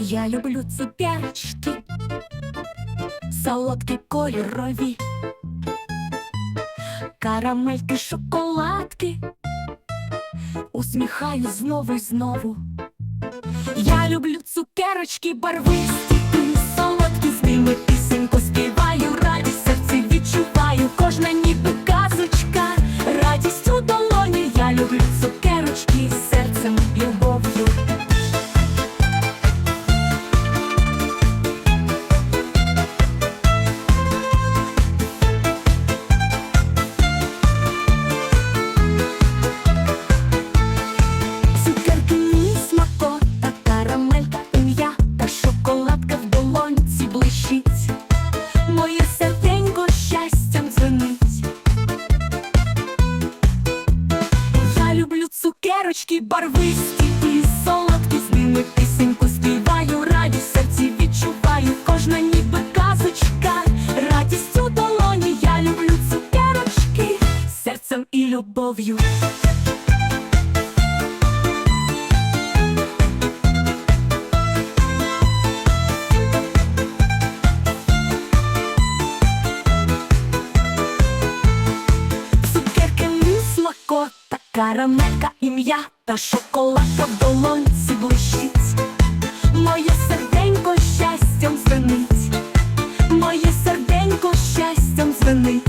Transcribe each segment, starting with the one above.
Я люблю цукерочки, солодкі кольорові, карамельки, шоколадки, усміхаю знову й знову. Я люблю цукерочки барвисті і солодкі з ними цукерочки барвисті і солодкі з ними пісеньку співаю, радість серці відчуваю, кожна ніби казочка, радість у долоні. Я люблю цукерочки серцем і любов'ю. Карамелька і м'ята, шоколадка в долонці блищить. Моє серденько щастям звенить, моє серденько щастям звенить.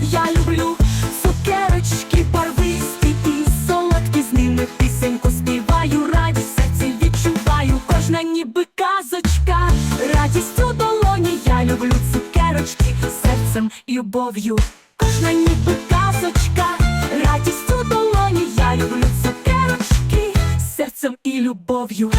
Я люблю цукерочки барвисті і солодкі з ними пісеньку співаю, радість серці відчуваю, кожна ніби казочка, радість у долоні. Я люблю цукерочки серцем і любов'ю. Кожна ніби казочка, радість у долоні. Я люблю цукерочки серцем і любов'ю.